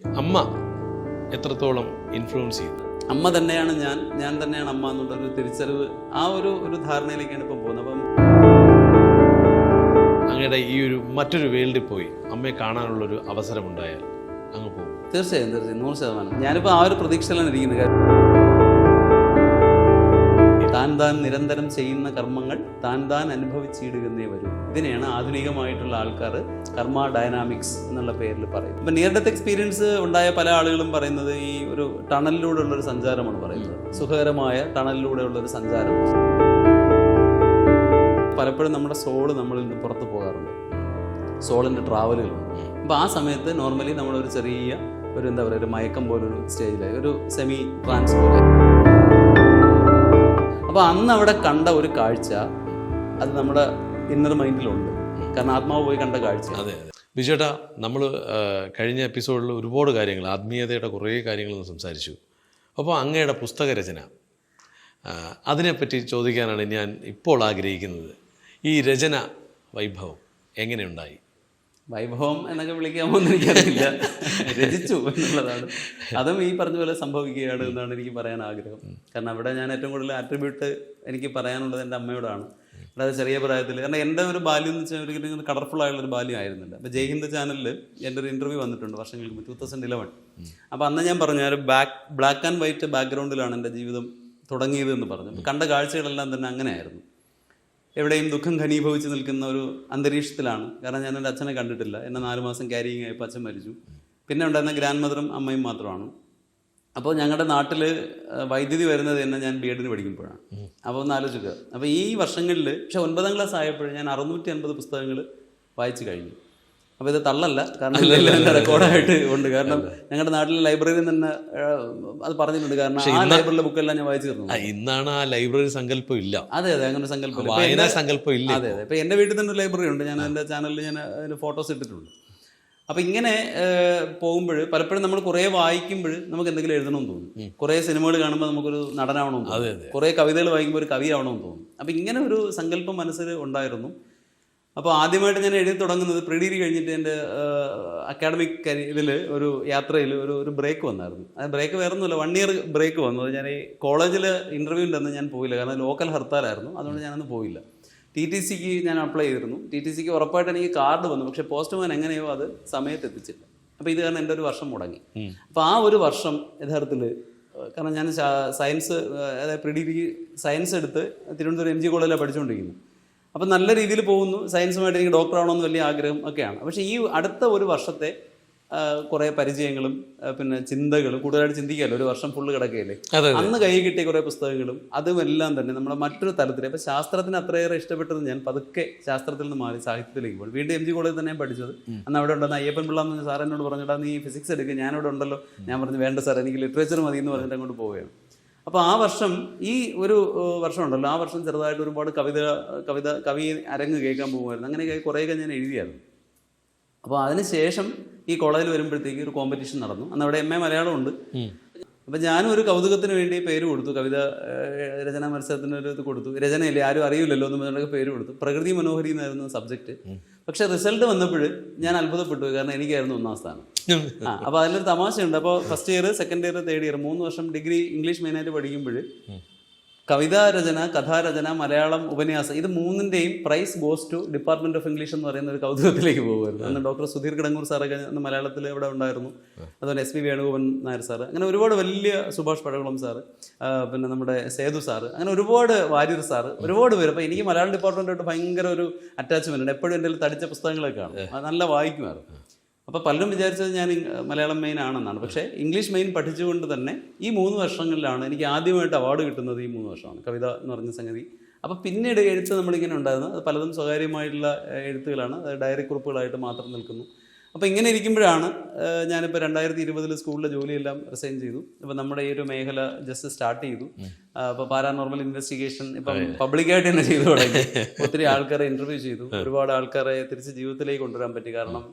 അമ്മ എത്രത്തോളം ഇൻഫ്ലുവൻസ് ചെയ്യുന്നു? അമ്മ തന്നെയാണ് ഞാൻ ഞാൻ തന്നെയാണ് അമ്മ എന്നുള്ള ഒരു തിരിച്ചറിവ് ആ ഒരു ഒരു ധാരണയിലേക്കാണ് ഇപ്പം പോകുന്നത്. അപ്പം അങ്ങയുടെ ഈ ഒരു മറ്റൊരു വേൾഡിൽ പോയി അമ്മയെ കാണാനുള്ളൊരു അവസരമുണ്ടായാൽ അങ്ങ് പോകും. തീർച്ചയായും തീർച്ചയായും. നൂറ് ശതമാനം. ഞാനിപ്പോൾ ആ ഒരു പ്രതീക്ഷയിലാണ് ഇരിക്കുന്നത്. കാര്യം താൻ താൻ നിരന്തരം ചെയ്യുന്ന കർമ്മങ്ങൾ താൻ താൻ അനുഭവിച്ചിടുകന്നേ വരും. ഇതിനെയാണ് ആധുനികമായിട്ടുള്ള ആൾക്കാർ കർമ്മ ഡയനാമിക്സ് എന്നുള്ള പേരിൽ പറയുന്നത്. ഇപ്പം നിയർ ഡെത്ത് എക്സ്പീരിയൻസ് ഉണ്ടായ പല ആളുകളും പറയുന്നത് ഈ ഒരു ടണലിലൂടെ ഉള്ളൊരു സഞ്ചാരമാണ് പറയുന്നത്. സുഖകരമായ ടണലിലൂടെ ഉള്ളൊരു സഞ്ചാരം. പലപ്പോഴും നമ്മുടെ സോൾ നമ്മളിൽ നിന്ന് പുറത്ത് പോകാറുണ്ട്. സോളിന്റെ ട്രാവലുകളുണ്ട് അപ്പോൾ ആ സമയത്ത് നോർമലി നമ്മളൊരു ചെറിയ ഒരു എന്താ പറയുക ഒരു മയക്കം പോലൊരു സ്റ്റേജിലായി ഒരു സെമി ട്രാൻസ്ഫോർ അപ്പോൾ അന്ന് അവിടെ കണ്ട ഒരു കാഴ്ച അത് നമ്മുടെ ഇന്നർ മൈൻഡിലുണ്ട് കാരണം ആത്മാവ് പോയി കണ്ട കാഴ്ച. അതെ അതെ. വിജേട്ട നമ്മൾ കഴിഞ്ഞ എപ്പിസോഡിൽ ഒരുപാട് കാര്യങ്ങൾ ആത്മീയതയുടെ കുറേ കാര്യങ്ങൾ സംസാരിച്ചു. അപ്പോൾ അങ്ങയുടെ പുസ്തക രചന അതിനെപ്പറ്റി ചോദിക്കാനാണ് ഞാൻ ഇപ്പോൾ ആഗ്രഹിക്കുന്നത്. ഈ രചന വൈഭവം എങ്ങനെയുണ്ടായി വൈഭവം എന്നൊക്കെ വിളിക്കാൻ എന്ന് എനിക്കറിയില്ല രചിച്ചു എന്നുള്ളതാണ്. അതും ഈ പറഞ്ഞ പോലെ സംഭവിക്കുകയാണ് എന്നാണ് എനിക്ക് പറയാൻ ആഗ്രഹം. കാരണം അവിടെ ഞാൻ ഏറ്റവും കൂടുതൽ ആട്രിബ്യൂട്ട് എനിക്ക് പറയാനുള്ളത് എന്റെ അമ്മയോടാണ്. അതായത് ചെറിയ പ്രായത്തിൽ കാരണം എന്റെ ഒരു ബാല്യം എന്ന് വെച്ചാൽ ഒരിക്കലും കളർഫുൾ ആയുള്ള ഒരു ബാല്യം ആയിരുന്നില്ല. അപ്പോൾ ജയ് ഹിന്ദ് ചാനലിൽ എന്റെ ഒരു ഇന്റർവ്യൂ വന്നിട്ടുണ്ട് വർഷങ്ങൾക്ക് മുമ്പ് ടൂ തൗസൻഡ് ഇലവൻ അപ്പോൾ അന്ന് ഞാൻ പറഞ്ഞു ഒരു ബാക്ക് ബ്ലാക്ക് ആൻഡ് വൈറ്റ് ബാക്ക്ഗ്രൗണ്ടിലാണ് എന്റെ ജീവിതം തുടങ്ങിയത് എന്ന് പറഞ്ഞു. കണ്ട കാഴ്ചകളെല്ലാം തന്നെ അങ്ങനെയായിരുന്നു. എവിടെയും ദുഃഖം ഘനീഭവിച്ച് നിൽക്കുന്ന ഒരു അന്തരീക്ഷത്തിലാണ്. കാരണം ഞാൻ എന്റെ അച്ഛനെ കണ്ടിട്ടില്ല. എന്നെ നാല് മാസം ക്യാരിയിങ് ആയപ്പോൾ അച്ഛൻ മരിച്ചു. പിന്നെ ഉണ്ടായിരുന്ന ഗ്രാൻഡ് മദറും അമ്മയും മാത്രമാണ്. അപ്പോൾ ഞങ്ങളുടെ നാട്ടിൽ വൈദ്യുതി വരുന്നത് തന്നെ ഞാൻ ബി എഡിന് പഠിക്കുമ്പോഴാണ്. അപ്പോൾ ഒന്ന് ആലോചിക്കുക. അപ്പോൾ ഈ വർഷങ്ങളിൽ പക്ഷേ ഒൻപതാം ക്ലാസ് ആയപ്പോൾ ഞാൻ അറുന്നൂറ്റി അൻപത് പുസ്തകങ്ങൾ വായിച്ചു കഴിഞ്ഞു. അപ്പോൾ ഇത് തള്ളല്ല. കാരണം ഇതെല്ലാം റെക്കോർഡായിട്ട് ഉണ്ട്. കാരണം ഞങ്ങളുടെ നാട്ടിലെ ലൈബ്രറിയിൽ തന്നെ അത് പറഞ്ഞിട്ടുണ്ട്. കാരണം ആ ലൈബ്രറിയിലെ ബുക്കെല്ലാം ഞാൻ വായിച്ചു തീർന്നു. ഇന്നാണ് ആ ലൈബ്രറി സങ്കല്പം ഇല്ല. അതെ അതെ അങ്ങനെ സങ്കല്പം വായനാ സങ്കല്പം ഇല്ല അതെ അതെ. ഇപ്പൊ. എന്റെ വീട്ടിൽ തന്നെ ഒരു ലൈബ്രറി ഉണ്ട്. ഞാൻ എന്റെ ചാനലിൽ ഞാൻ അതിന്റെ ഫോട്ടോസ് ഇട്ടിട്ടുണ്ട്. അപ്പൊ ഇങ്ങനെ പോകുമ്പോൾ പലപ്പോഴും നമ്മൾ കുറേ വായിക്കുമ്പോൾ നമുക്ക് എന്തെങ്കിലും എഴുതണമെന്ന് തോന്നും. കുറേ സിനിമകൾ കാണുമ്പോൾ നമുക്കൊരു നടനാവണമെന്ന് അതെ, തോന്നും കുറേ കവിതകൾ വായിക്കുമ്പോൾ ഒരു കവിയാവണമെന്ന് തോന്നും. അപ്പൊ ഇങ്ങനെ ഒരു സങ്കല്പം മനസ്സിൽ ഉണ്ടായിരുന്നു. അപ്പോൾ ആദ്യമായിട്ട് ഞാൻ എഴുതി തുടങ്ങുന്നത് പ്രീ ഡിഗ്രി കഴിഞ്ഞിട്ട് എന്റെ അക്കാഡമിക് ഇതിൽ ഒരു യാത്രയിൽ ഒരു ഒരു ബ്രേക്ക് വന്നായിരുന്നു. ആ ബ്രേക്ക് വേറെ ഒന്നുമില്ല വൺ ഇയർ ബ്രേക്ക് വന്നു ഞാൻ ഈ കോളേജിൽ ഇന്റർവ്യൂവിന്റെ അന്ന് ഞാൻ പോയില്ല. കാരണം ലോക്കൽ ഹർത്താലായിരുന്നു. അതുകൊണ്ട് ഞാനന്ന് പോയില്ല. ടി ടി സിക്ക് ഞാൻ അപ്ലൈ ചെയ്തിരുന്നു. ടി ടി സിക്ക് ഉറപ്പായിട്ട് എനിക്ക് കാർഡ് വന്നു. പക്ഷേ പോസ്റ്റ്മാൻ എങ്ങനെയോ അത് സമയത്ത് എത്തിച്ചില്ല അപ്പോൾ ഇത് കാരണം എന്റെ ഒരു വർഷം മുടങ്ങി. അപ്പോൾ ആ ഒരു വർഷം യഥാർത്ഥത്തിൽ കാരണം ഞാൻ സയൻസ് അതായത് പ്രീ ഡിഗ്രി സയൻസ് എടുത്ത് തിരുവനന്തപുരം എം ജി കോളേജിലാണ് പഠിച്ചുകൊണ്ടിരിക്കുന്നത് അപ്പം നല്ല രീതിയിൽ പോകുന്നു. സയൻസുമായിട്ട് എനിക്ക് ഡോക്ടർ ആവണമെന്ന് വലിയ ആഗ്രഹം ഒക്കെയാണ്. പക്ഷേ ഈ അടുത്ത ഒരു വർഷത്തെ കുറേ പരിചയങ്ങളും പിന്നെ ചിന്തകളും കൂടുതലായിട്ട് ചിന്തിക്കാമല്ലോ. ഒരു വർഷം ഫുള്ള് കിടക്കുകയല്ലേ അന്ന് കൈ കിട്ടിയ കുറേ പുസ്തകങ്ങളും അതുമെല്ലാം തന്നെ നമ്മുടെ മറ്റൊരു തലത്തിൽ അപ്പോൾ ശാസ്ത്രത്തിന് അത്രയേറെ ഇഷ്ടപ്പെട്ടത് ഞാൻ പതുക്കെ ശാസ്ത്രത്തിൽ നിന്ന് മാറി സാഹിത്യത്തിലേക്ക് പോയി. വീണ്ടും എം ജി കോളേജിൽ തന്നെ പഠിച്ചത്. അന്ന് അവിടെ ഉണ്ടെന്ന് അയ്യപ്പൻ പിള്ള എന്ന് സാർ എന്നോട് പറഞ്ഞിട്ടാ നീ ഫിസിക്സ് എടുക്കുക ഞാനിവിടെ ഉണ്ടല്ലോ. ഞാൻ പറഞ്ഞു വേണ്ട സാർ എനിക്ക് ലിറ്ററേച്ചർ മതി എന്ന് പറഞ്ഞിട്ട് അങ്ങോട്ട് പോവുകയാണ്. അപ്പോൾ ആ വർഷം ഈ ഒരു വർഷമുണ്ടല്ലോ. വർഷം ഉണ്ടല്ലോ ആ വർഷം ചെറുതായിട്ട് ഒരുപാട് കവിത കവിത കവി അരങ്ങ് കേൾക്കാൻ പോകുമായിരുന്നു. അങ്ങനെയൊക്കെ കുറേയൊക്കെ ഞാൻ എഴുതിയായിരുന്നു. അപ്പോൾ അതിനുശേഷം ഈ കോളേജിൽ വരുമ്പോഴത്തേക്ക് ഒരു കോമ്പറ്റീഷൻ നടന്നു. അന്ന് അവിടെ എം എ മലയാളം ഉണ്ട്. അപ്പം ഞാനും ഒരു കൗതുകത്തിന് വേണ്ടി പേര് കൊടുത്തു. കവിത രചനാ മത്സരത്തിന് ഒരു ഇത് കൊടുത്തു. രചനയില്ലേ? ആരും അറിയില്ലല്ലോ എന്ന് പേര് കൊടുത്തു. പ്രകൃതി മനോഹരി എന്നായിരുന്നു സബ്ജക്റ്റ് പക്ഷെ റിസൾട്ട് വന്നപ്പോൾ ഞാൻ അത്ഭുതപ്പെട്ടു കാരണം എനിക്കായിരുന്നു ഒന്നാം സ്ഥാനം. ആ അപ്പോൾ അതിലൊരു തമാശയുണ്ട്. അപ്പോൾ first year second year third year മൂന്ന് വർഷം ഡിഗ്രി ഇംഗ്ലീഷ് മെയിനായിട്ട് പഠിക്കുമ്പോൾ കവിതാ രചന കഥാരചന മലയാളം ഉപന്യാസം ഇത് മൂന്നിന്റെയും prize goes to department of English എന്ന് പറയുന്ന ഒരു കൗതുകത്തിലേക്ക് പോകുമായിരുന്നു അന്ന് ഡോക്ടർ സുധീർ കിടങ്ങൂർ സാറൊക്കെ അന്ന് മലയാളത്തിൽ ഇവിടെ ഉണ്ടായിരുന്നു. അതുപോലെ S P Venugopan Nair sir അങ്ങനെ ഒരുപാട് വലിയ സുഭാഷ് പഴകുളം സാറ് പിന്നെ നമ്മുടെ സേതു സാറ് അങ്ങനെ ഒരുപാട് വാര്യർ സാറ് ഒരുപാട് പേര്. അപ്പോൾ എനിക്ക് മലയാളം ഡിപ്പാർട്ട്മെന്റായിട്ട് ഭയങ്കര ഒരു അറ്റാച്ച്മെന്റ് ഉണ്ട്. എപ്പോഴും എന്റെ തടിച്ച പുസ്തകങ്ങളൊക്കെ കാണും. അത് നല്ല വായിക്കുമായിരുന്നു. അപ്പോൾ പലരും വിചാരിച്ചത് ഞാൻ മലയാളം മെയിൻ ആണെന്നാണ്. പക്ഷേ ഇംഗ്ലീഷ് മെയിൻ പഠിച്ചുകൊണ്ട് തന്നെ ഈ മൂന്ന് വർഷങ്ങളിലാണ് എനിക്ക് ആദ്യമായിട്ട് അവാർഡ് കിട്ടുന്നത് ഈ മൂന്ന് വർഷമാണ്. കവിത എന്ന് പറഞ്ഞ സംഗതി. അപ്പോൾ പിന്നീട് എഴുത്ത് നമ്മളിങ്ങനെ ഉണ്ടായിരുന്നു. അത് പലതും സ്വകാര്യമായിട്ടുള്ള എഴുത്തുകളാണ്. അത് ഡയറി കുറിപ്പുകളായിട്ട് മാത്രം നിൽക്കുന്നു. അപ്പോൾ ഇങ്ങനെ ഇരിക്കുമ്പോഴാണ് ഞാനിപ്പോൾ രണ്ടായിരത്തി ഇരുപതിൽ സ്കൂളിലെ ജോലിയെല്ലാം റിസൈൻ ചെയ്തു. അപ്പോൾ നമ്മുടെ ഈ ഒരു മേഖല ജസ്റ്റ് സ്റ്റാർട്ട് ചെയ്തു. അപ്പോൾ പാരാനോർമൽ ഇൻവെസ്റ്റിഗേഷൻ ഇപ്പം പബ്ലിക്കായിട്ട് തന്നെ ചെയ്തു തുടങ്ങി. ഒത്തിരി ആൾക്കാരെ ഇന്റർവ്യൂ ചെയ്തു. ഒരുപാട് ആൾക്കാരെ തിരിച്ച് ജീവിതത്തിലേക്ക് കൊണ്ടുവരാൻ പറ്റി. കാരണം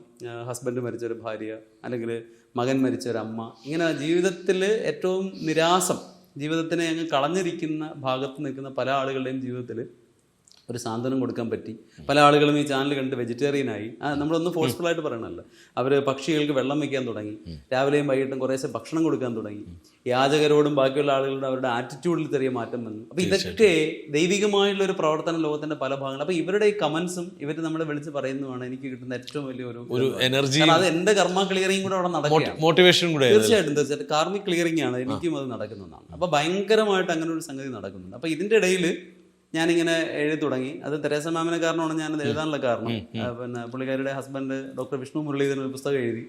ഹസ്ബൻഡ് മരിച്ച ഒരു ഭാര്യ അല്ലെങ്കിൽ മകൻ മരിച്ച ഒരു അമ്മ. ഇങ്ങനെ ജീവിതത്തിൽ ഏറ്റവും നിരാസം ജീവിതത്തിനെ അങ്ങ് കളഞ്ഞിരിക്കുന്ന ഭാഗത്ത് നിൽക്കുന്ന പല ആളുകളുടെയും ജീവിതത്തിൽ ഒരു സാന്ത്വനം കൊടുക്കാൻ പറ്റി. പല ആളുകളും ഈ ചാനൽ കണ്ട് വെജിറ്റേറിയൻ ആയി. നമ്മളൊന്ന് ഫോഴ്സ്ഫുൾ ആയിട്ട് പറയണമല്ല അവർ പക്ഷികൾക്ക് വെള്ളം വെക്കാൻ തുടങ്ങി. രാവിലെയും വൈകിട്ടും കുറേശ്ശെ ഭക്ഷണം കൊടുക്കാൻ തുടങ്ങി. യാചകരോടും ബാക്കിയുള്ള ആളുകളോടും അവരുടെ ആറ്റിറ്റ്യൂഡിൽ ചെറിയ മാറ്റം വന്നു. അപ്പോൾ ഇതൊക്കെ ദൈവികമായുള്ള ഒരു പ്രവർത്തനം ലോകത്തിന്റെ പല ഭാഗങ്ങളും അപ്പോൾ ഇവരുടെ ഈ കമന്റ്സും ഇവർ നമ്മളെ വിളിച്ച് പറയുന്നതാണ് എനിക്ക് കിട്ടുന്ന ഏറ്റവും വലിയ ഒരു ഒരു എനർജി അത് എന്റെ കർമ്മ ക്ലിയറിംഗ് കൂടെ അവിടെ നടക്കും മോട്ടിവേഷൻ കൂടെ. തീർച്ചയായിട്ടും തീർച്ചയായിട്ടും. കാർമിക് ക്ലിയറിംഗ് ആണ്. എനിക്കും അത് നടക്കുന്നതാണ് അപ്പോൾ ഭയങ്കരമായിട്ട് അങ്ങനെ ഒരു സംഗതി നടക്കുന്നുണ്ട്. അപ്പോൾ ഇതിന്റെ ഇടയിൽ ഞാനിങ്ങനെ എഴുതി തുടങ്ങി. അത് തെരേസ മാമിനെ കാരണമാണ് ഞാനത് എഴുതാനുള്ള കാരണം. പിന്നെ പുള്ളിക്കാരിയുടെ ഹസ്ബൻഡ് ഡോക്ടർ വിഷ്ണു മുരളീധരൻ ഒരു പുസ്തകം എഴുതി.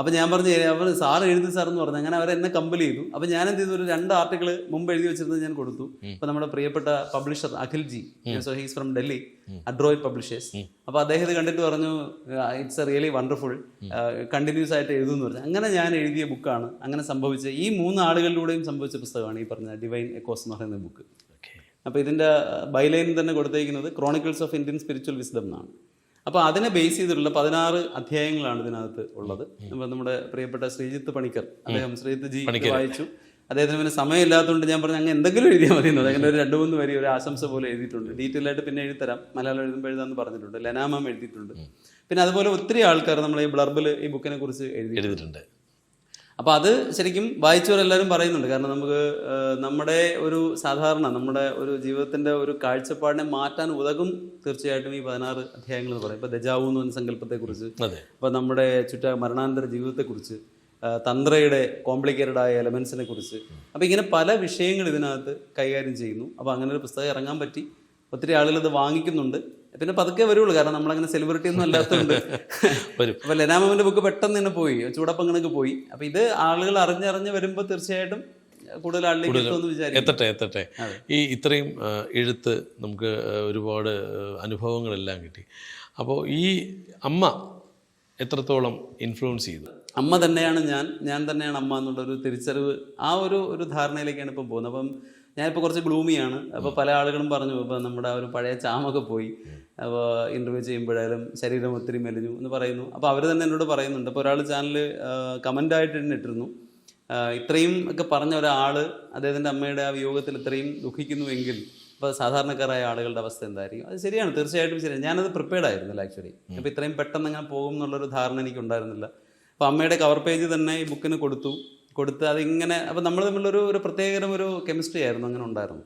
അപ്പൊ ഞാൻ പറഞ്ഞു അവർ സാർ എഴുതി സാർ എന്ന് പറഞ്ഞു. അങ്ങനെ അവർ എന്നെ കമ്പൽ ചെയ്തു. അപ്പൊ ഞാൻ എന്ത് ചെയ്തു? ഒരു രണ്ട് ആർട്ടിക്കിൾ മുമ്പ് എഴുതി വെച്ചിരുന്നത് ഞാൻ കൊടുത്തു. അപ്പൊ നമ്മുടെ പ്രിയപ്പെട്ട publisher Akhil ji. So he's from Delhi adroit publishers അപ്പൊ അദ്ദേഹം ഇത് കണ്ടിട്ട് പറഞ്ഞു it's a really wonderful continues ആയിട്ട് എഴുതുമെന്ന് പറഞ്ഞു. അങ്ങനെ ഞാൻ എഴുതിയ ബുക്കാണ് അങ്ങനെ സംഭവിച്ച ഈ മൂന്ന് ആളുകളിലൂടെയും സംഭവിച്ച പുസ്തകമാണ് ഈ പറഞ്ഞ ഡിവൈൻ എക്കോസ് എന്ന് പറയുന്ന ബുക്ക്. അപ്പോൾ ഇതിന്റെ ബൈലൈൻ തന്നെ കൊടുത്തേക്കുന്നത് chronicles of Indian spiritual wisdom എന്നാണ്. അപ്പോൾ അതിനെ ബേസ് ചെയ്തിട്ടുള്ള പതിനാറ് അധ്യായങ്ങളാണ് ഇതിനകത്ത് ഉള്ളത്. അപ്പോൾ നമ്മുടെ പ്രിയപ്പെട്ട ശ്രീജിത്ത് പണിക്കർ അദ്ദേഹം ശ്രീജിത്ത് ജി വായിച്ചു. അദ്ദേഹത്തിന് പിന്നെ സമയമില്ലാത്തതുകൊണ്ട് ഞാൻ പറഞ്ഞു അങ്ങ് എന്തെങ്കിലും എഴുതിയാൽ മതി എന്നത് അങ്ങനെ ഒരു രണ്ട് മൂന്ന് വരി ഒരു ആശംസ പോലെ എഴുതിയിട്ടുണ്ട്. ഡീറ്റെയിൽ ആയിട്ട് പിന്നെ എഴുതിത്തരാം. മലയാളം എഴുതുമ്പോൾ എഴുതാമെന്ന് പറഞ്ഞിട്ടുണ്ട്. ലനാമം എഴുതിയിട്ടുണ്ട്. പിന്നെ അതുപോലെ ഒത്തിരി ആൾക്കാർ നമ്മൾ ഈ ബ്ലർബിൽ ഈ ബുക്കിനെ കുറിച്ച് എഴുതി എഴുതിയിട്ടുണ്ട്. അപ്പോൾ അത് ശരിക്കും വായിച്ചവരെല്ലാവരും പറയുന്നുണ്ട്. കാരണം നമുക്ക് നമ്മുടെ ഒരു സാധാരണ നമ്മുടെ ഒരു ജീവിതത്തിന്റെ ഒരു കാഴ്ചപ്പാടിനെ മാറ്റാൻ ഉതകും തീർച്ചയായിട്ടും ഈ പതിനാറ് അധ്യായങ്ങൾ എന്ന് പറയും. ഇപ്പോൾ ദജാവു എന്ന് പറഞ്ഞ സങ്കല്പത്തെക്കുറിച്ച് ഇപ്പോൾ നമ്മുടെ ചുറ്റ മരണാന്തര ജീവിതത്തെക്കുറിച്ച് തന്ത്രയുടെ കോംപ്ലിക്കേറ്റഡ് ആയ എലമെൻസിനെ കുറിച്ച്. അപ്പോൾ ഇങ്ങനെ പല വിഷയങ്ങൾ ഇതിനകത്ത് കൈകാര്യം ചെയ്യുന്നു. അപ്പോൾ അങ്ങനെ ഒരു പുസ്തകം ഇറങ്ങാൻ പറ്റി. ഒത്തിരി ആളുകൾ ഇത് വാങ്ങിക്കുന്നുണ്ട്. പിന്നെ പതുക്കെ വരുള്ളൂ കാരണം നമ്മളങ്ങനെ സെലിബ്രിറ്റി ഒന്നും അല്ലാത്തതുകൊണ്ട്. അപ്പൊ ലെനാമമിന്റെ ബുക്ക് പെട്ടെന്ന് തന്നെ പോയി ചൂടപ്പങ്ങനൊക്കെ പോയി. അപ്പൊ ഇത് ആളുകൾ അറിഞ്ഞറിഞ്ഞ് വരുമ്പോൾ തീർച്ചയായിട്ടും കൂടുതൽ ആളിലേക്ക് എത്തട്ടെ എത്തട്ടെ. ഈ ഇത്രയും എഴുത്ത് നമുക്ക് ഒരുപാട് അനുഭവങ്ങളെല്ലാം കിട്ടി. അപ്പോൾ ഈ അമ്മ എത്രത്തോളം ഇൻഫ്ലുവൻസ് ചെയ്തു? അമ്മ തന്നെയാണ് ഞാൻ ഞാൻ തന്നെയാണ് അമ്മ എന്നുള്ളൊരു തിരിച്ചറിവ് ആ ഒരു ഒരു ധാരണയിലേക്കാണ് ഇപ്പം പോകുന്നത്. അപ്പം ഞാനിപ്പോൾ കുറച്ച് ഗ്ലൂമിയാണ്. അപ്പോൾ പല ആളുകളും പറഞ്ഞു ഇപ്പോൾ നമ്മുടെ ആ ഒരു പഴയ ചാമൊക്കെ പോയി. അപ്പോൾ ഇന്റർവ്യൂ ചെയ്യുമ്പോഴായാലും ശരീരം ഒത്തിരി മെലിഞ്ഞു എന്ന് പറയുന്നു. അപ്പോൾ അവർ തന്നെ എന്നോട് പറയുന്നുണ്ട്. അപ്പോൾ ഒരാൾ ചാനൽ കമന്റായിട്ട് തന്നെ ഇട്ടിരുന്നു. ഇത്രയും ഒക്കെ പറഞ്ഞ ഒരാൾ അദ്ദേഹത്തിന്റെ അമ്മയുടെ ആ വിയോഗത്തിൽ ഇത്രയും ദുഃഖിക്കുന്നുവെങ്കിൽ ഇപ്പോൾ സാധാരണക്കാരായ ആളുകളുടെ അവസ്ഥ എന്തായിരിക്കും? അത് ശരിയാണ് തീർച്ചയായിട്ടും ശരിയാണ്. ഞാനത് പ്രിപ്പയർഡ് ആയിരുന്നില്ല ആക്ച്വലി അപ്പോൾ ഇത്രയും പെട്ടെന്ന് അങ്ങനെ പോകും എന്നുള്ളൊരു ധാരണ എനിക്ക് ഉണ്ടായിരുന്നില്ല അപ്പോൾ അമ്മയുടെ കവർ പേജ് തന്നെ ഈ ബുക്കിന് കൊടുത്തു. കൊടുത്ത് അതിങ്ങനെ അപ്പം നമ്മൾ തമ്മിലൊരു ഒരു പ്രത്യേകതരം ഒരു കെമിസ്ട്രി ആയിരുന്നു അങ്ങനെ ഉണ്ടായിരുന്നു.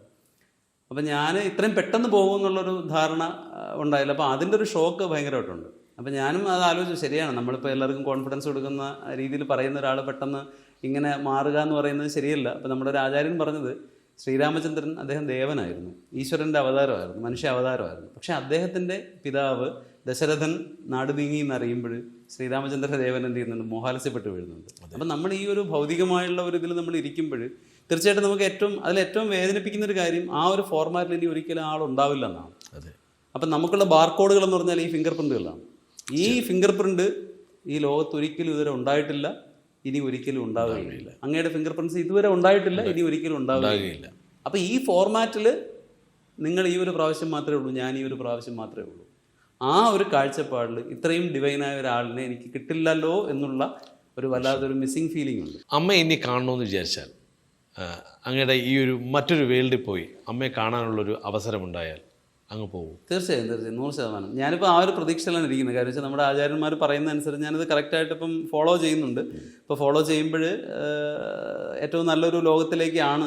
അപ്പം ഞാൻ ഇത്രയും പെട്ടെന്ന് പോകും എന്നുള്ളൊരു ധാരണ ഉണ്ടായില്ല. അപ്പോൾ അതിന്റെ ഒരു ഷോക്ക് ഭയങ്കരമായിട്ടുണ്ട്. അപ്പം ഞാനും അത് ആലോചിച്ചു ശരിയാണ് നമ്മളിപ്പോൾ എല്ലാവർക്കും കോൺഫിഡൻസ് കൊടുക്കുന്ന രീതിയിൽ പറയുന്ന ഒരാൾ പെട്ടെന്ന് ഇങ്ങനെ മാറുക എന്ന് പറയുന്നത് ശരിയല്ല. അപ്പം നമ്മുടെ ഒരു ആചാര്യൻ പറഞ്ഞത് ശ്രീരാമചന്ദ്രൻ അദ്ദേഹം ദേവനായിരുന്നു. ഈശ്വരന്റെ അവതാരമായിരുന്നു മനുഷ്യ അവതാരമായിരുന്നു. പക്ഷേ അദ്ദേഹത്തിന്റെ പിതാവ് ദശരഥൻ നാട് നീങ്ങി എന്നറിയുമ്പോൾ ശ്രീരാമചന്ദ്ര ദേവൻ എന്ത് ചെയ്യുന്നുണ്ട്? മോഹാലസ്യപ്പെട്ട് വീഴുന്നുണ്ട്. അപ്പം നമ്മൾ ഈ ഒരു ഭൗതികമായുള്ള ഒരു ഇതിൽ നമ്മൾ ഇരിക്കുമ്പോൾ തീർച്ചയായിട്ടും നമുക്ക് ഏറ്റവും അതിൽ ഏറ്റവും വേദനിപ്പിക്കുന്ന ഒരു കാര്യം ആ ഒരു ഫോർമാറ്റിൽ ഇനി ഒരിക്കലും ആളുണ്ടാവില്ല എന്നാണ്. അതെ. അപ്പം നമുക്കുള്ള ബാർകോഡുകൾ എന്ന് പറഞ്ഞാൽ ഈ ഫിംഗർ പ്രിന്റുകളാണ് ഈ ഫിംഗർ പ്രിന്റ് ഈ ലോകത്ത് ഒരിക്കലും ഇതുവരെ ഉണ്ടായിട്ടില്ല ഇനി ഒരിക്കലും ഉണ്ടാവുകയില്ല. അങ്ങയുടെ ഫിംഗർ പ്രിന്റ്സ് ഇതുവരെ ഉണ്ടായിട്ടില്ല ഇനി ഒരിക്കലും ഉണ്ടാവുകയില്ല. അപ്പം ഈ ഫോർമാറ്റിൽ നിങ്ങൾ ഈ ഒരു പ്രാവശ്യം മാത്രമേ ഉള്ളൂ ഞാൻ ഈ ഒരു പ്രാവശ്യം മാത്രമേ ഉള്ളൂ. ആ ഒരു കാഴ്ചപ്പാടിൽ ഇത്രയും ഡിവൈനായ ഒരാളിനെ എനിക്ക് കിട്ടില്ലല്ലോ എന്നുള്ള ഒരു വല്ലാത്തൊരു മിസ്സിങ് ഫീലിംഗ് ഉണ്ട്. അമ്മ ഇനി കാണണമെന്ന് വിചാരിച്ചാൽ അങ്ങയുടെ ഈ ഒരു മറ്റൊരു വേൾഡിൽ പോയി അമ്മയെ കാണാനുള്ളൊരു അവസരമുണ്ടായാൽ അങ്ങ് പോകും തീർച്ചയായും തീർച്ചയായും. നൂറ് ശതമാനം. ഞാനിപ്പോൾ ആ ഒരു പ്രതീക്ഷയിലാണ് ഇരിക്കുന്നത്. കാര്യം വെച്ചാൽ നമ്മുടെ ആചാര്യന്മാർ പറയുന്ന അനുസരിച്ച് ഞാനിത് കറക്റ്റായിട്ട് ഇപ്പം ഫോളോ ചെയ്യുന്നുണ്ട്. ഇപ്പോൾ ഫോളോ ചെയ്യുമ്പോൾ ഏറ്റവും നല്ലൊരു ലോകത്തിലേക്കാണ്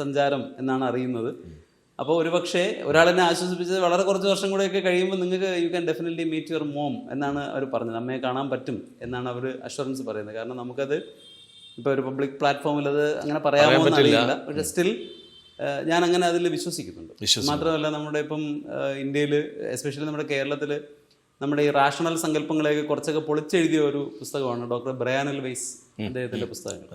സഞ്ചാരം എന്നാണ് അറിയുന്നത്. അപ്പോൾ ഒരുപക്ഷെ ഒരാളെന്നെ ആശ്വസിപ്പിച്ചത് വളരെ കുറച്ച് വർഷം കൂടെയൊക്കെ കഴിയുമ്പോൾ നിങ്ങൾക്ക് you can definitely meet your mom എന്നാണ് അവർ പറഞ്ഞത്. അമ്മയെ കാണാൻ പറ്റും എന്നാണ് അവർ അഷുറൻസ് പറയുന്നത്. കാരണം നമുക്കത് ഇപ്പോൾ ഒരു പബ്ലിക് പ്ലാറ്റ്ഫോമിൽ അത് അങ്ങനെ പറയാമോ എന്ന് അറിയില്ല. പക്ഷേ സ്റ്റിൽ ഞാൻ അങ്ങനെ അതിൽ വിശ്വസിക്കുന്നുണ്ട്. മാത്രമല്ല നമ്മുടെ ഇപ്പം ഇന്ത്യയിൽ എസ്പെഷ്യലി നമ്മുടെ കേരളത്തിൽ നമ്മുടെ ഈ റാഷണൽ സങ്കല്പങ്ങളെയൊക്കെ കുറച്ചൊക്കെ പൊളിച്ചെഴുതിയ ഒരു പുസ്തകമാണ് ഡോക്ടർ ബ്രയാനൽ വൈസ് അദ്ദേഹത്തിന്റെ പുസ്തകങ്ങൾ.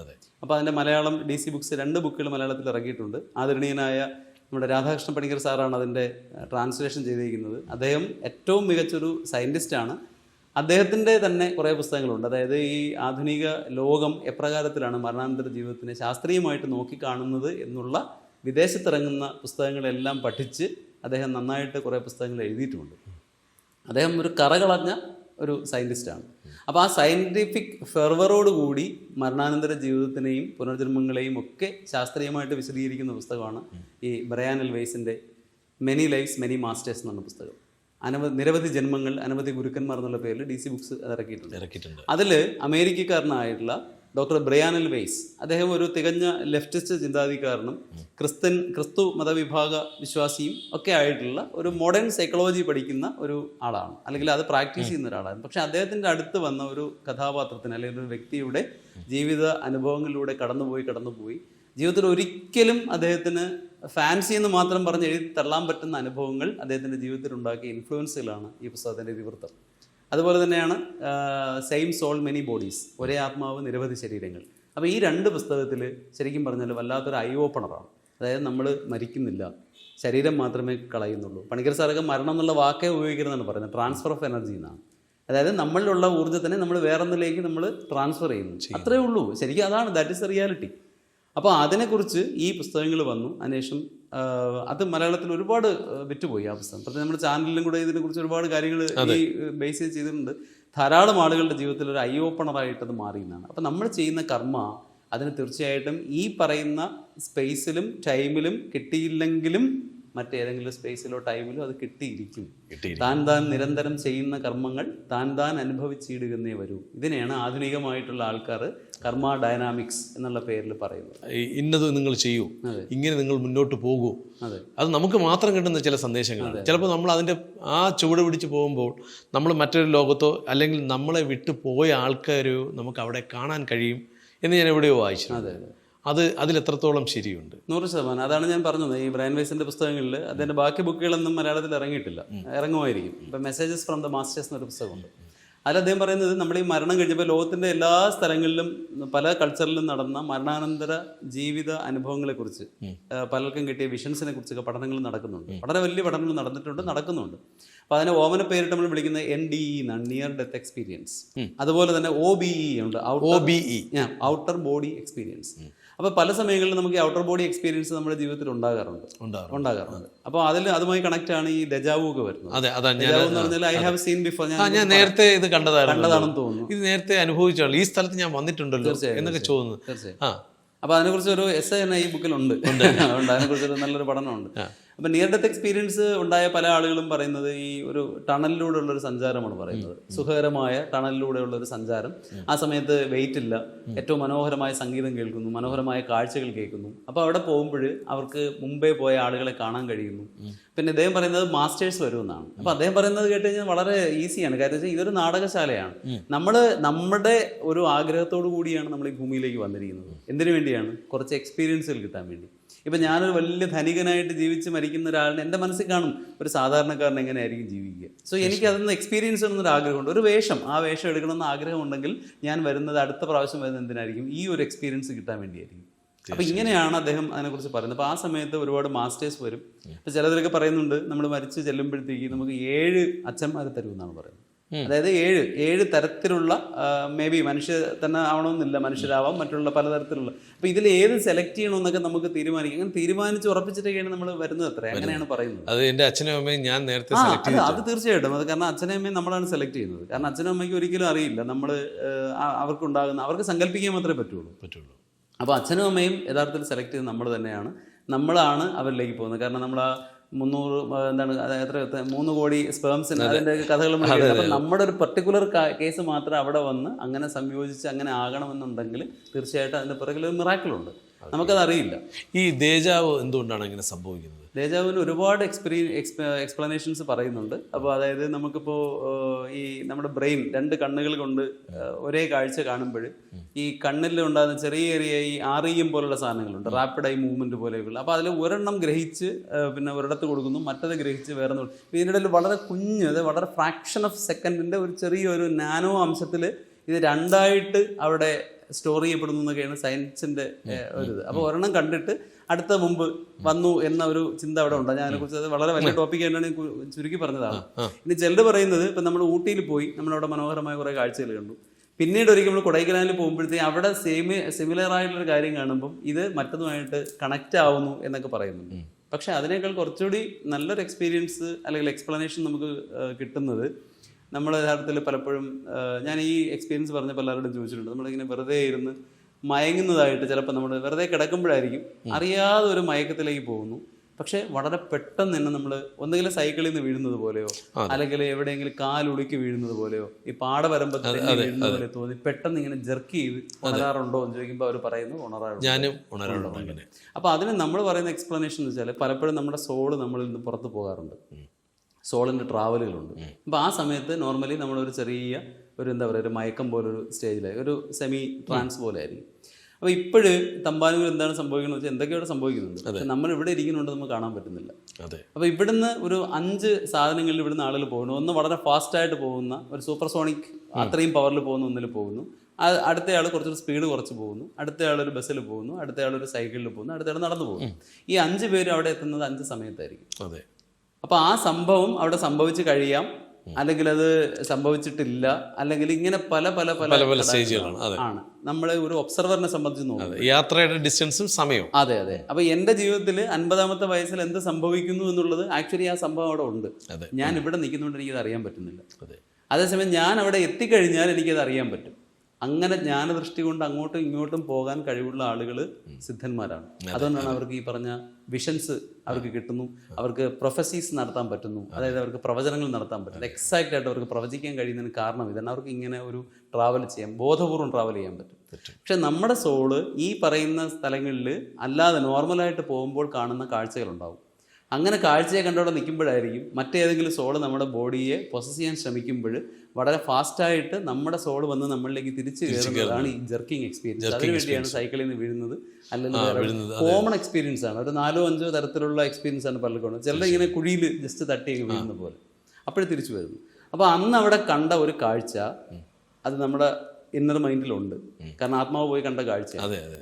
അപ്പോൾ അതിന്റെ മലയാളം ഡി സി ബുക്സ് രണ്ട് ബുക്കുകൾ മലയാളത്തിൽ ഇറങ്ങിയിട്ടുണ്ട്. ആദരണീയനായ നമ്മുടെ രാധാകൃഷ്ണ പണിക്കർ സാറാണ് അതിന്റെ ട്രാൻസ്ലേഷൻ ചെയ്തിരിക്കുന്നത്. അദ്ദേഹം ഏറ്റവും മികച്ചൊരു സയന്റിസ്റ്റാണ് അദ്ദേഹത്തിന്റെ തന്നെ കുറേ പുസ്തകങ്ങളുണ്ട്. അതായത് ഈ ആധുനിക ലോകം എപ്രകാരത്തിലാണ് മരണാനന്തര ജീവിതത്തിനെ ശാസ്ത്രീയമായിട്ട് നോക്കിക്കാണുന്നത് എന്നുള്ള വിദേശത്തിറങ്ങുന്ന പുസ്തകങ്ങളെല്ലാം പഠിച്ച് അദ്ദേഹം നന്നായിട്ട് കുറേ പുസ്തകങ്ങൾ എഴുതിയിട്ടുമുണ്ട് അദ്ദേഹം ഒരു കറകളഞ്ഞ ഒരു സയന്റിസ്റ്റാണ് അപ്പോൾ ആ സയന്റിഫിക് ഫെർവറോടുകൂടി മരണാനന്തര ജീവിതത്തിനെയും പുനർജന്മങ്ങളെയും ഒക്കെ ശാസ്ത്രീയമായിട്ട് വിശദീകരിക്കുന്ന പുസ്തകമാണ് ഈ ബ്രയാൻ എൽ വെയ്സിന്റെ മെനി ലൈഫ്സ് മെനി മാസ്റ്റേഴ്സ് എന്ന് പറഞ്ഞ പുസ്തകം. അനവധി നിരവധി ജന്മങ്ങൾ അനവധി ഗുരുക്കന്മാർ എന്നുള്ള പേരിൽ ഡി സി ബുക്സ് ഇറക്കിയിട്ടുണ്ട്. ഇറക്കിയിട്ടുണ്ട്. അതിൽ അമേരിക്കക്കാരനായിട്ടുള്ള ഡോക്ടർ ബ്രയാനൽ വെയ്സ്. അദ്ദേഹം ഒരു തികഞ്ഞ ലെഫ്റ്റിസ്റ്റ് ചിന്താധികാരനും ക്രിസ്ത്യൻ ക്രിസ്തു മതവിഭാഗ വിശ്വാസിയും ഒക്കെ ആയിട്ടുള്ള ഒരു മോഡേൺ സൈക്കോളജി പഠിക്കുന്ന ഒരു ആളാണ്. അല്ലെങ്കിൽ അത് പ്രാക്ടീസ് ചെയ്യുന്ന ഒരാളാണ് പക്ഷെ അദ്ദേഹത്തിന്റെ അടുത്ത് വന്ന ഒരു കഥാപാത്രത്തിന് അല്ലെങ്കിൽ ഒരു വ്യക്തിയുടെ ജീവിത അനുഭവങ്ങളിലൂടെ കടന്നുപോയി കടന്നുപോയി. ജീവിതത്തിൽ ഒരിക്കലും അദ്ദേഹത്തിന് ഫാൻസി എന്ന് മാത്രം പറഞ്ഞ് എഴുതി തള്ളാൻ പറ്റുന്ന അനുഭവങ്ങൾ അദ്ദേഹത്തിന്റെ ജീവിതത്തിൽ ഉണ്ടാക്കിയ ഇൻഫ്ലുവൻസുകളാണ് ഈ പുസ്തകത്തിന്റെ ഇതിവൃത്തം അതുപോലെ തന്നെയാണ് സെയിം സോൾ മെനി ബോഡീസ് ഒരേ ആത്മാവ് നിരവധി ശരീരങ്ങൾ. അപ്പോൾ ഈ രണ്ട് പുസ്തകത്തിൽ ശരിക്കും പറഞ്ഞാൽ വല്ലാത്തൊരു ഐ ഓപ്പണറാണ് അതായത് നമ്മൾ മരിക്കുന്നില്ല ശരീരം മാത്രമേ കളയുന്നുള്ളൂ. പണിക്കർ സാറൊക്കെ മരണം എന്നുള്ള വാക്കേ ഉപയോഗിക്കുന്നതാണ് പറയുന്നത് ട്രാൻസ്ഫർ ഓഫ് എനർജി എന്നാണ്. അതായത് നമ്മളിലുള്ള ഊർജത്തിനെ നമ്മൾ വേറൊന്നിലേക്ക് നമ്മൾ ട്രാൻസ്ഫർ ചെയ്യുന്നു. അത്രേ ഉള്ളൂ. ശരിക്കും അതാണ് ദാറ്റ് ഇസ് റിയാലിറ്റി അപ്പോൾ അതിനെക്കുറിച്ച് ഈ പുസ്തകങ്ങൾ വന്നു. അതിനുശേഷം അത് മലയാളത്തിൽ ഒരുപാട് വിറ്റുപോയി ആ പുസ്തകം. പ്രത്യേകിച്ച് നമ്മുടെ ചാനലിലും കൂടെ ഇതിനെക്കുറിച്ച് ഒരുപാട് കാര്യങ്ങൾ ഈ ബേസ് ചെയ്തിട്ടുണ്ട്. ധാരാളം ആളുകളുടെ ജീവിതത്തിൽ ഒരു ഐ ഓപ്പണറായിട്ട് അത് മാറി എന്നാണ്. അപ്പോൾ നമ്മൾ ചെയ്യുന്ന കർമ്മ അതിന് തീർച്ചയായിട്ടും ഈ പറയുന്ന സ്പേസിലും ടൈമിലും കിട്ടിയില്ലെങ്കിലും മറ്റേതെങ്കിലും സ്പേസിലോ ടൈമിലോ അത് കിട്ടിയിരിക്കും. താൻ താൻ നിരന്തരം ചെയ്യുന്ന കർമ്മങ്ങൾ താൻ താൻ അനുഭവിച്ചിടുകന്നേ വരൂ. ഇതിനെയാണ് ആധുനികമായിട്ടുള്ള ആൾക്കാർ കർമ്മ ഡയനാമിക്സ് എന്നുള്ള പേരിൽ പറയുന്നത്. ഇന്നത് നിങ്ങൾ ചെയ്യൂ. ഇങ്ങനെ നിങ്ങൾ മുന്നോട്ട് പോകൂ. അതെ. അത് നമുക്ക് മാത്രം കിട്ടുന്ന ചില സന്ദേശങ്ങളാണ്. ചിലപ്പോൾ നമ്മൾ അതിന്റെ ആ ചുവട് പിടിച്ച് പോകുമ്പോൾ നമ്മൾ മറ്റൊരു ലോകത്തോ അല്ലെങ്കിൽ നമ്മളെ വിട്ടു പോയ ആൾക്കാരോ നമുക്ക് അവിടെ കാണാൻ കഴിയും എന്ന് ഞാൻ എവിടെയോ വായിച്ചു അതെ അതെ അത് അതിൽ എത്രത്തോളം ശരിയുണ്ട്? നൂറ് ശതമാനം. അതാണ് ഞാൻ പറഞ്ഞത്. ഈ ബ്രയൻ വൈസിന്റെ പുസ്തകങ്ങളിൽ അതിന്റെ ബാക്കി ബുക്കുകളൊന്നും മലയാളത്തിൽ ഇറങ്ങിയിട്ടില്ല. ഇറങ്ങുമായിരിക്കും. ഇപ്പം മെസ്സേജസ് ഫ്രം ദ മാസ്റ്റേഴ്സ് എന്നൊരു പുസ്തകമുണ്ട്. അതിൽ അദ്ദേഹം പറയുന്നത് നമ്മൾ ഈ മരണം കഴിഞ്ഞപ്പോൾ ലോകത്തിന്റെ എല്ലാ സ്ഥലങ്ങളിലും പല കൾച്ചറിലും നടന്ന മരണാനന്തര ജീവിത അനുഭവങ്ങളെ കുറിച്ച് പലർക്കും കിട്ടിയ വിഷൻസിനെ കുറിച്ചൊക്കെ പഠനങ്ങൾ നടക്കുന്നുണ്ട്. വളരെ വലിയ പഠനങ്ങൾ നടന്നിട്ടുണ്ട് നടക്കുന്നുണ്ട്. അപ്പൊ അതിനെ ഓമന പേരിട്ട് നമ്മൾ വിളിക്കുന്നത് എൻ ഡി ഇ എന്നാണ്. നിയർ ഡെത്ത് എക്സ്പീരിയൻസ് അതുപോലെ തന്നെ ഒ ബി ഇ ഉണ്ട്. ഔട്ടർ ബോഡി എക്സ്പീരിയൻസ് അപ്പോൾ പല സമയങ്ങളിലും നമുക്ക് ഔട്ടർ ബോഡി എക്സ്പീരിയൻസ് നമ്മുടെ ജീവിതത്തിൽ ഉണ്ടാകാറുണ്ട്. ഉണ്ടാകാറുണ്ട്. അപ്പോൾ അതിൽ അതുമായി കണക്ട് ആണ് ഈ ദജാവു ഒക്കെ വരുന്നത്. അതെ എന്ന് പറഞ്ഞാൽ ഐ ഹാവ് സീൻ ബിഫോർ ഞാൻ നേരത്തെ ഇത് കണ്ടതാണ് കണ്ടതാണെന്ന് തോന്നുന്നു. ഇത് നേരത്തെ അനുഭവിച്ചാണ് ഈ സ്ഥലത്ത് ഞാൻ വന്നിട്ടുണ്ടല്ലോ എന്നൊക്കെ തോന്നുന്നു തീർച്ചയായും. ആ. അപ്പോൾ അതിനെക്കുറിച്ച് ഒരു എസ് തന്നെ ഈ ബുക്കിലുണ്ട് ഉണ്ട്. അതിനെക്കുറിച്ച് നല്ലൊരു പഠനമുണ്ട്. അപ്പം നിയർ ഡെത്ത് എക്സ്പീരിയൻസ് ഉണ്ടായ പല ആളുകളും പറയുന്നത് ഈ ഒരു ടണലിലൂടെ ഉള്ള ഒരു സഞ്ചാരമാണ് പറയുന്നത്. സുഖകരമായ ടണലിലൂടെയുള്ള ഒരു സഞ്ചാരം. ആ സമയത്ത് വെയിറ്റ് ഇല്ല. ഏറ്റവും മനോഹരമായ സംഗീതം കേൾക്കുന്നു മനോഹരമായ കാഴ്ചകൾ കേൾക്കുന്നു. അപ്പോൾ അവിടെ പോകുമ്പോൾ അവർക്ക് മുമ്പേ പോയ ആളുകളെ കാണാൻ കഴിയുന്നു. പിന്നെ ഇദ്ദേഹം പറയുന്നത് മാസ്റ്റേഴ്സ് വരുമെന്നാണ്. അപ്പോൾ അദ്ദേഹം പറയുന്നത് കേട്ട് കഴിഞ്ഞാൽ വളരെ ഈസിയാണ് കാര്യം വെച്ചാൽ ഇതൊരു നാടകശാലയാണ്. നമ്മൾ നമ്മുടെ ഒരു ആഗ്രഹത്തോടു കൂടിയാണ് നമ്മൾ ഈ ഭൂമിയിലേക്ക് വന്നിരിക്കുന്നത്. എന്തിനു വേണ്ടിയാണ്? കുറച്ച് എക്സ്പീരിയൻസുകൾ കിട്ടാൻ വേണ്ടി. ഇപ്പം ഞാനൊരു വലിയ ധനികനായിട്ട് ജീവിച്ച് മരിക്കുന്ന ഒരാളിനെ എന്റെ മനസ്സിൽ കാണും. ഒരു സാധാരണക്കാരൻ എങ്ങനെയായിരിക്കും ജീവിക്കുക. സോ എനിക്ക് അതൊന്ന് എക്സ്പീരിയൻസ് എന്നൊരു ആഗ്രഹമുണ്ട്. ഒരു വേഷം. ആ വേഷം എടുക്കണമെന്ന് ആഗ്രഹമുണ്ടെങ്കിൽ ഞാൻ വരുന്നത് അടുത്ത പ്രാവശ്യം വരുന്നത് എന്തിനായിരിക്കും? ഈ ഒരു എക്സ്പീരിയൻസ് കിട്ടാൻ വേണ്ടിയായിരിക്കും. അപ്പൊ ഇങ്ങനെയാണ് അദ്ദേഹം അതിനെക്കുറിച്ച് പറയുന്നത്. അപ്പോൾ ആ സമയത്ത് ഒരുപാട് മാസ്റ്റേഴ്സ് വരും. അപ്പൊ ചിലതിലൊക്കെ പറയുന്നുണ്ട് നമ്മൾ മരിച്ച് ചെല്ലുമ്പോഴത്തേക്ക് നമുക്ക് ഏഴ് അച്ഛന്മാർ തരും എന്നാണ് പറയുന്നത്. അതായത് ഏഴ് ഏഴ് തരത്തിലുള്ള മേ ബി മനുഷ്യ തന്നെ ആവണമെന്നില്ല മനുഷ്യരാവാം മറ്റുള്ള പലതരത്തിലുള്ള. അപ്പൊ ഇതിൽ ഏത് സെലക്ട് ചെയ്യണമെന്നൊക്കെ നമുക്ക് തീരുമാനിക്കാം. അങ്ങനെ തീരുമാനിച്ച് ഉറപ്പിച്ചിട്ടൊക്കെയാണ് നമ്മൾ വരുന്നത് അത്ര. അങ്ങനെയാണ് പറയുന്നത്. അത് എന്റെ അച്ഛനും അമ്മയും ഞാൻ നേരത്തെ അത് തീർച്ചയായിട്ടും. അത് കാരണം അച്ഛനും അമ്മയും നമ്മളാണ് സെലക്ട് ചെയ്യുന്നത്. കാരണം അച്ഛനും അമ്മയ്ക്ക് ഒരിക്കലും അറിയില്ല. നമ്മൾ അവർക്കുണ്ടാകുന്ന അവർക്ക് സങ്കല്പിക്കാൻ മാത്രമേ പറ്റുള്ളൂ. പറ്റുള്ളൂ. അപ്പോൾ അച്ഛനും അമ്മയും യഥാർത്ഥത്തിൽ സെലക്ട് ചെയ്ത് നമ്മൾ തന്നെയാണ്. നമ്മളാണ് അവരിലേക്ക് പോകുന്നത്. കാരണം നമ്മൾ ആ മുന്നൂറ് എന്താണ് എത്ര മൂന്ന് കോടി സ്പേംസിന് അതിന്റെ കഥകൾ നമ്മുടെ ഒരു പെർട്ടിക്കുലർ കേസ് മാത്രം അവിടെ വന്ന് അങ്ങനെ സംയോജിച്ച് അങ്ങനെ ആകണമെന്നുണ്ടെങ്കിൽ തീർച്ചയായിട്ടും അതിന്റെ പിറകിൽ ഒരു മിറാക്കിളുണ്ട് നമുക്കത് അറിയില്ല ഈ ദേജാവ് എന്തുകൊണ്ടാണ് ഇങ്ങനെ സംഭവിക്കുന്നത്? ദേജാവിന് ഒരുപാട് എക്സ്പീരിയ എക്സ്പ്ലനേഷൻസ് പറയുന്നുണ്ട്. അപ്പോൾ അതായത് നമുക്കിപ്പോൾ ഈ നമ്മുടെ ബ്രെയിൻ രണ്ട് കണ്ണുകൾ കൊണ്ട് ഒരേ കാഴ്ച കാണുമ്പോൾ ഈ കണ്ണിൽ ഉണ്ടാകുന്ന ചെറിയ ചെറിയ ഈ ആറിയും പോലുള്ള സാധനങ്ങളുണ്ട്. റാപ്പിഡ് ഐ മൂവ്മെന്റ് പോലെയുള്ള. അപ്പോൾ അതിൽ ഒരെണ്ണം ഗ്രഹിച്ച് പിന്നെ ഒരിടത്ത് കൊടുക്കുന്നു മറ്റത് ഗ്രഹിച്ച് വേറെ ഇടയിൽ വളരെ കുഞ്ഞ് അത് വളരെ ഫ്രാക്ഷൻ ഓഫ് സെക്കൻഡിന്റെ ഒരു ചെറിയൊരു നാനോ അംശത്തിൽ ഇത് രണ്ടായിട്ട് അവിടെ സ്റ്റോർ ചെയ്യപ്പെടുന്നു എന്നൊക്കെയാണ് സയൻസിന്റെ ഏഹ്, ഒരു ഇത്. അപ്പോൾ ഒരെണ്ണം കണ്ടിട്ട് അടുത്ത മുമ്പ് വന്നു എന്ന ഒരു ചിന്ത അവിടെ ഉണ്ട്? ഞാൻ അതിനെക്കുറിച്ച് അത് വളരെ വലിയ ടോപ്പിക് തന്നെയാണ് ചുരുക്കി പറഞ്ഞതാണ്. ഇനി ചിലർ പറയുന്നത് ഇപ്പൊ നമ്മൾ ഊട്ടിയിൽ പോയി നമ്മളവിടെ മനോഹരമായ കുറേ കാഴ്ചകൾ കണ്ടു. പിന്നീട് ഒരിക്കൽ നമ്മൾ കൊടൈക്കനാലിൽ പോകുമ്പോഴത്തേക്ക് അവിടെ സെയിം സിമിലർ ആയിട്ടുള്ള ഒരു കാര്യം കാണുമ്പോൾ ഇത് മറ്റതുമായിട്ട് കണക്റ്റ് ആവുന്നു എന്നൊക്കെ പറയുന്നുണ്ട്. പക്ഷെ അതിനേക്കാൾ കുറച്ചുകൂടി നല്ലൊരു എക്സ്പീരിയൻസ് അല്ലെങ്കിൽ എക്സ്പ്ലനേഷൻ നമുക്ക് കിട്ടുന്നത് നമ്മൾ യഥാർത്ഥത്തിൽ പലപ്പോഴും ഞാൻ ഈ എക്സ്പീരിയൻസ് പറഞ്ഞപ്പോൾ എല്ലാവരോടും ചോദിച്ചിട്ടുണ്ട്. നമ്മളിങ്ങനെ വെറുതെ ഇരുന്ന് മയങ്ങുന്നതായിട്ട് ചിലപ്പോൾ നമ്മൾ വെറുതെ കിടക്കുമ്പോഴായിരിക്കും അറിയാതെ ഒരു മയക്കത്തിലേക്ക് പോകുന്നു. പക്ഷെ വളരെ പെട്ടെന്ന് തന്നെ നമ്മൾ ഒന്നെങ്കിലും സൈക്കിളിൽ നിന്ന് വീഴുന്നത് പോലെയോ അല്ലെങ്കിൽ എവിടെയെങ്കിലും കാലുളുക്കി വീഴുന്നത് പോലെയോ ഈ പാടവരമ്പത്തിൽ വീഴുന്നത് പോലെ തോന്നി. പെട്ടെന്ന് ഇങ്ങനെ ജെർക്ക് ചെയ്ത് ഉണരാറുണ്ടോ എന്ന് ചോദിക്കുമ്പോൾ അവർ പറയുന്നു ഉണരാറുണ്ട്. അപ്പോൾ അതിന് നമ്മൾ പറയുന്ന എക്സ്പ്ലനേഷൻ എന്ന് വെച്ചാൽ പലപ്പോഴും നമ്മുടെ സോൾ നമ്മളിൽ നിന്ന് പുറത്ത് പോകാറുണ്ട്. സോളിന്റെ ട്രാവലുകളുണ്ട് അപ്പോൾ ആ സമയത്ത് നോർമലി നമ്മളൊരു ചെറിയ ഒരു എന്താ പറയുക ഒരു മയക്കം പോലൊരു സ്റ്റേജിലായി ഒരു സെമി ട്രാൻസ് പോലെ ആയിരിക്കും. അപ്പോൾ ഇപ്പോഴ് തമ്പാനൂർ എന്താണ് സംഭവിക്കുന്നത് വെച്ചാൽ എന്തൊക്കെയാണ് സംഭവിക്കുന്നത് പക്ഷെ നമ്മൾ ഇവിടെ ഇരിക്കുന്നുണ്ട് നമുക്ക് കാണാൻ പറ്റുന്നില്ല. അതെ. അപ്പോൾ ഇവിടുന്ന് ഒരു അഞ്ച് സാധനങ്ങളിൽ ഇവിടുന്ന് ആളുകൾ പോകുന്നു. ഒന്ന് വളരെ ഫാസ്റ്റായിട്ട് പോകുന്ന ഒരു സൂപ്പർസോണിക് അത്രയും പവറിൽ പോകുന്ന ഒന്നിൽ പോകുന്നു. അത് അടുത്തയാൾ കുറച്ചൊരു സ്പീഡ് കുറച്ച് പോകുന്നു. അടുത്തയാൾ ഒരു ബസ്സിൽ പോകുന്നു. അടുത്തയാൾ ഒരു സൈക്കിളിൽ പോകുന്നു. അടുത്തയാൾ നടന്നു പോകുന്നു. ഈ അഞ്ച് പേര് അവിടെ എത്തുന്നത് അഞ്ച് സമയത്തായിരിക്കും. അതെ. അപ്പോൾ ആ സംഭവം അവിടെ സംഭവിച്ചു കഴിയാം. അല്ലെങ്കിൽ അത് സംഭവിച്ചിട്ടില്ല. അല്ലെങ്കിൽ ഇങ്ങനെ പല പല പല പല പല സ്റ്റേജുകളാണ്. ആണ്. നമ്മളെ ഒരു ഒബ്സർവറിനെ സംബന്ധിച്ച് നോക്കുന്നത് യാത്രയുടെ ഡിസ്റ്റൻസും സമയവും. അതെ അതെ. അപ്പൊ എന്റെ ജീവിതത്തിൽ അൻപതാമത്തെ വയസ്സിൽ എന്ത് സംഭവിക്കുന്നു എന്നുള്ളത് ആക്ച്വലി ആ സംഭവം അവിടെ ഉണ്ട്. ഞാൻ ഇവിടെ നിൽക്കുന്നുണ്ട് എനിക്കത് അറിയാൻ പറ്റുന്നില്ല. അതെ. അതേസമയം ഞാൻ അവിടെ എത്തിക്കഴിഞ്ഞാൽ എനിക്കത് അറിയാൻ പറ്റും. അങ്ങനെ ജ്ഞാനദൃഷ്ടി കൊണ്ട് അങ്ങോട്ടും ഇങ്ങോട്ടും പോകാൻ കഴിവുള്ള ആളുകൾ സിദ്ധന്മാരാണ്. അതുകൊണ്ടാണ് അവർക്ക് ഈ പറഞ്ഞ വിഷൻസ് അവർക്ക് കിട്ടുന്നു. അവർക്ക് പ്രൊഫസീസ് നടത്താൻ പറ്റുന്നു. അതായത് അവർക്ക് പ്രവചനങ്ങൾ നടത്താൻ പറ്റുന്നു. എക്സാക്റ്റ് ആയിട്ട് അവർക്ക് പ്രവചിക്കാൻ കഴിയുന്നതിന് കാരണം ഇതാണ്. അവർക്ക് ഇങ്ങനെ ഒരു ട്രാവൽ ചെയ്യാം ബോധപൂർവം ട്രാവൽ ചെയ്യാൻ പറ്റും. പക്ഷെ നമ്മുടെ സോൾ ഈ പറയുന്ന സ്ഥലങ്ങളിൽ അല്ലാതെ നോർമലായിട്ട് പോകുമ്പോൾ കാണുന്ന കാഴ്ചകളുണ്ടാവും. അങ്ങനെ കാഴ്ചയെ കണ്ടവിടെ നിൽക്കുമ്പോഴായിരിക്കും മറ്റേതെങ്കിലും സോൾ നമ്മുടെ ബോഡിയെ പ്രൊസസ് ചെയ്യാൻ ശ്രമിക്കുമ്പോൾ വളരെ ഫാസ്റ്റായിട്ട് നമ്മുടെ സോൾ വന്ന് നമ്മളിലേക്ക് തിരിച്ചു കയറുന്നതാണ് ഈ ജർക്കിംഗ് എക്സ്പീരിയൻസ് അതിന് വേണ്ടിയാണ് സൈക്കിളിൽ നിന്ന് വീഴുന്നത്. അല്ലെങ്കിൽ കോമൺ എക്സ്പീരിയൻസ് ആണ്. ഒരു നാലോ അഞ്ചോ തരത്തിലുള്ള എക്സ്പീരിയൻസ് ആണ് പലർക്കും ചിലർ ഇങ്ങനെ കുഴിയിൽ ജസ്റ്റ് തട്ടി വീഴുന്ന പോലെ. അപ്പോഴേ തിരിച്ചു വരുന്നു. അപ്പോൾ അന്ന് അവിടെ കണ്ട ഒരു കാഴ്ച അത് നമ്മുടെ ഇന്നർ മൈൻഡിലുണ്ട് കാരണം ആത്മാവ് പോയി കണ്ട കാഴ്ച.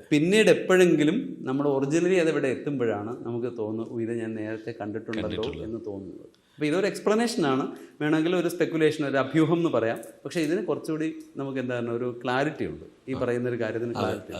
പിന്നീട് എപ്പോഴെങ്കിലും നമ്മൾ ഒറിജിനലി അത് ഇവിടെ എത്തുമ്പോഴാണ് നമുക്ക് തോന്നുന്നു "ഓ, ഇത് ഞാൻ നേരത്തെ കണ്ടിട്ടുണ്ടല്ലോ എന്ന് തോന്നുന്നത്. അപ്പോൾ ഇതൊരു എക്സ്പ്ലനേഷൻ ആണ്. വേണമെങ്കിൽ ഒരു സ്പെക്കുലേഷൻ ഒരു അഭ്യൂഹം എന്ന് പറയാം. പക്ഷേ ഇതിന് കുറച്ചുകൂടി നമുക്ക് എന്താണ് ഒരു ക്ലാരിറ്റി ഉണ്ട്. ഈ പറയുന്ന ഒരു കാര്യത്തിന് ക്ലാരിറ്റി